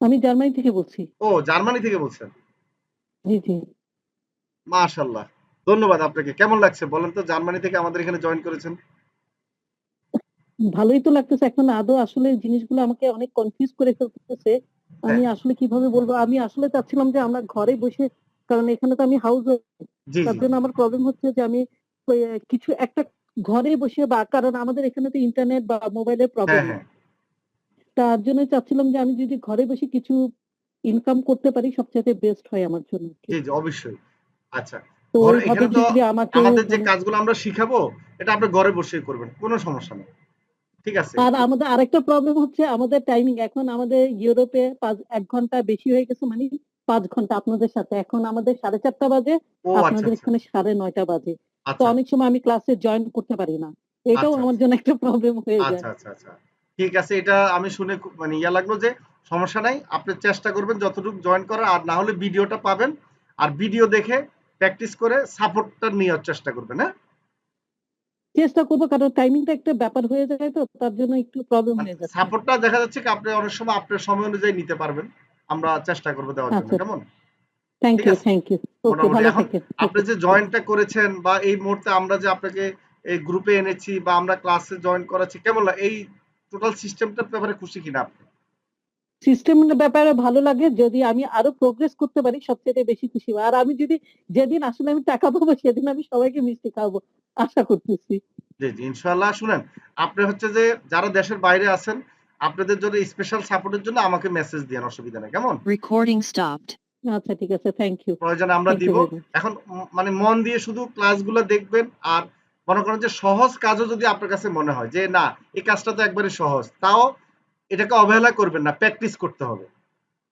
আমি জার্মানি থেকে বলছি। ও জার্মানি থেকে বলছেন? জি জি। মাশাল্লাহ ধন্যবাদ আপনাকে। কেমন লাগছে বলেন তো? জার্মানি থেকে আমাদের এখানে জয়েন করেছেন। ভালোই তো লাগতেছে। এখন আদৌ আসলে জিনিসগুলো আমাকে অনেক কনফিউজ করে ফেলতেছে। আমি আসলে কীভাবে বলব? আমি আসলে চাচ্ছিলাম যে আমরা ঘরে বসে কারণ এখানে তো আমি হাউস জি তার জন্য আমার প্রবলেম হচ্ছে যে আমি কিছু একটা ঘরে বসে বা কারণ আমাদের এখানে তো ইন্টারনেট বা মোবাইলের হ্যাঁ প্রবলেম হ্যাঁ। তার জন্য চাচ্ছিলাম যে আমি যদি ঘরে বসে কিছু ইনকাম করতে পারি সবচেয়ে বেস্ট হয় আমার জন্য। জি জি অবশ্যই। আচ্ছা আমাদের যে মানে- কাজগুলো আমরা শিখাবো এটা আপনি ঘরে বসেই করবেন কোনো সমস্যা নেই। ঠিক আছে? আর আমাদের আরেকটা প্রবলেম হচ্ছে আমাদের টাইমিং এখন আমাদের ইউরোপে পাঁচ এক ঘণ্টা বেশি হয়ে গেছে মানে পাঁচ ঘণ্টা আপনাদের সাথে। এখন আমাদের সাড়ে চারটা বাজে আচ্ছা আপনাদের আচ্ছা। এখানে সাড়ে নয়টা বাজে। তো আচ্ছা। অনেক সময় আমি ক্লাসে জয়েন করতে পারি না। এটাও আমার জন্য একটা প্রবলেম হয়ে যায়। আচ্ছা আচ্ছা। ঠিক আছে এটা আমি শুনে মানে ইয়া লাগল যে সমস্যা নাই আপনি চেষ্টা করবেন যতটুকু জয়েন করার আর না হলে ভিডিওটা পাবেন আর ভিডিও দেখে প্র্যাকটিস করে সাপোর্টটা নেওয়ার চেষ্টা করবেন হ্যাঁ? চেষ্টা করব কারণ টাইমিংটা একটা ব্যাপার হয়ে যায় তো তার জন্য একটু প্রবলেম হয়ে যাচ্ছে। সাপোর্টটা দেখা যাচ্ছে কি আপনি অনেক সময় আপনার সময় অনুযায়ী নিতে পারবেন আমরা চেষ্টা করব দেওয়ার জন্য আচ্ছা। কেমন? Thank you thank you okay ভালো থাকেন। আপনি যে জয়েনটা করেছেন বা এই মুহূর্তে আমরা যে আপনাকে এই গ্রুপে এনেছি বা আমরা ক্লাসে জয়েন করাচ্ছি কেমন এই টোটাল সিস্টেমটার ব্যাপারে খুশি কিনা আপনি? সিস্টেমের ব্যাপারে ভালো লাগে যদি আমি আরও প্রোগ্রেস করতে পারি সবচেয়ে বেশি খুশি আর আমি যদি যেদিন আসলে আমি টাকা পাবো সেদিন আমি সবাইকে মিষ্টি খাওয়াবো আশা করতেছি। জি জি ইনশাআল্লাহ। শুনেন আপনি হচ্ছে যে যারা দেশের বাইরে আছেন আপনাদের জন্য স্পেশাল সাপোর্টের জন্য আমাকে মেসেজ দেন অসুবিধা নেই। কেমন? Recording stopped. আচ্ছা ঠিক আছে। থ্যাংক ইউ প্রয়োজনে আমরা দিব। এখন মানে মন দিয়ে শুধু ক্লাসগুলো দেখবেন আর মনে করেন যে সহজ কাজও যদি আপনার কাছে মনে হয় যে না, এই কাজটা তো একবারে সহজ, তাও এটাকে অবহেলা করবেন না প্র্যাকটিস করতে হবে।